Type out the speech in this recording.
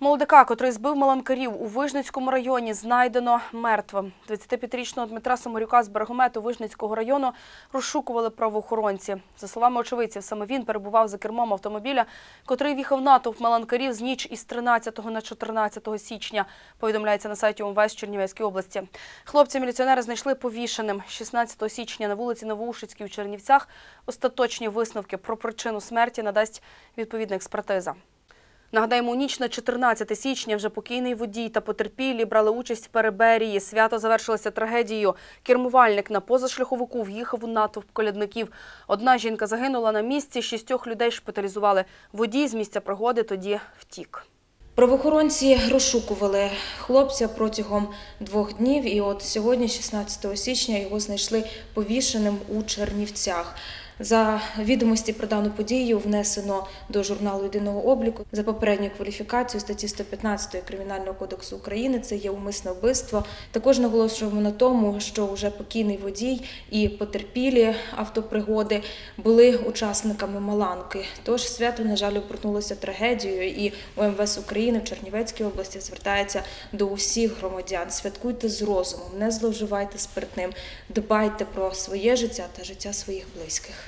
Молодика, котрий збив маланкарів у Вижницькому районі, знайдено мертвим. 25-річного Дмитра Самарюка з Берегомету Вижницького району розшукували правоохоронці. За словами очевидців, саме він перебував за кермом автомобіля, котрий в'їхав натовп маланкарів з ніч із 13 на 14 січня, повідомляється на сайті УМВС Чернівецької області. Хлопця міліціонери знайшли повішеним. 16 січня на вулиці Новоушицькій у Чернівцях остаточні висновки про причину смерті надасть відповідна експертиза. Нагадаємо, у ніч на 14 січня вже покійний водій та потерпілі брали участь в переберії. Свято завершилося трагедією. Кермувальник на позашляховику в'їхав у натовп колядників. Одна жінка загинула на місці, шістьох людей шпиталізували. Водій з місця пригоди тоді втік. Правоохоронці розшукували хлопця протягом двох днів, і от сьогодні, 16 січня, його знайшли повішеним у Чернівцях. За відомості про дану подію внесено до журналу єдиного обліку за попередню кваліфікацію статті 115 Кримінального кодексу України. Це є умисне вбивство. Також наголошуємо на тому, що вже покійний водій і потерпілі автопригоди були учасниками Маланки. Тож свято, на жаль, обернулося трагедією, і УМВС України в Чернівецькій області звертається до усіх громадян. Святкуйте з розумом, не зловживайте спиртним, дбайте про своє життя та життя своїх близьких.